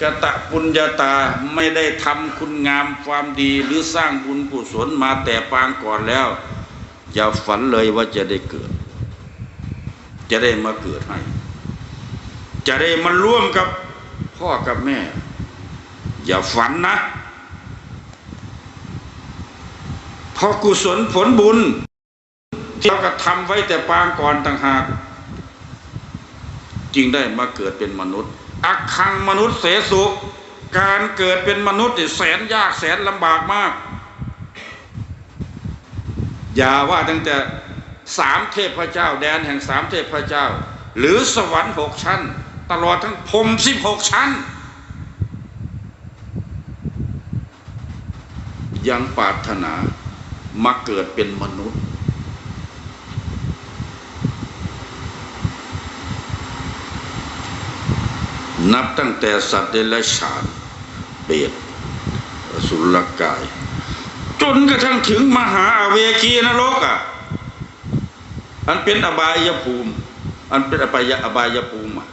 กะตะปุญญาตาไม่ได้ทำคุณงามความดีหรือสร้างบุญกุศลมาแต่ปางก่อนแล้ว อย่าฝันเลยว่าจะได้เกิด จะได้มาเกิดให้ จะได้มาร่วมกับพ่อกับแม่ อย่าฝันนะเพราะกุศลผลบุญ ที่เรากระทำไว้แต่ปางก่อนต่างหาก จึงได้มาเกิดเป็นมนุษย์ อักขังมนุษย์เสสุ การเกิดเป็นมนุษย์นี่แสนยากแสนลำบากมาก อย่าว่าตั้งแต่สามเทพเจ้า แดนแห่งสามเทพเจ้า หรือสวรรค์หกชั้น ตลอดทั้งพรมสิบหกชั้น ยังปรารถนามาเกิดเป็นมนุษย์ นับตั้งแต่สัตว์เดรัจฉานเปรตสุรกาย จนกระทั่งถึงมหาอเวคีนรกอะอันเป็นอบายภูมิ อันเป็นอบายอบายภูมิอะ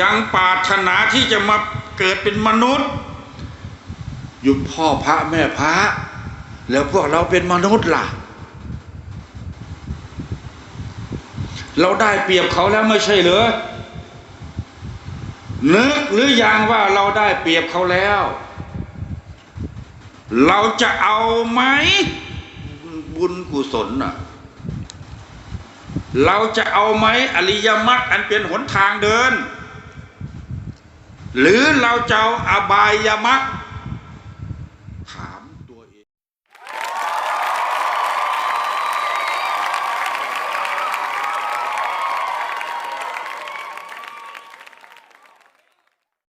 ยังปาถนาที่จะมาเกิดเป็นมนุษย์ อยู่พ่อพระแม่พระ แล้วพวกเราเป็นมนุษย์ล่ะ เราได้เปรียบเขาแล้วไม่ใช่เหรอ นึกหรือยังว่าเราได้เปรียบเขาแล้ว เราจะเอาไหมบุญกุศลน่ะเราจะเอาไหมอริยมรรคอันเป็นหนทางเดิน หรือเราจะเอาอบายมรรคถาม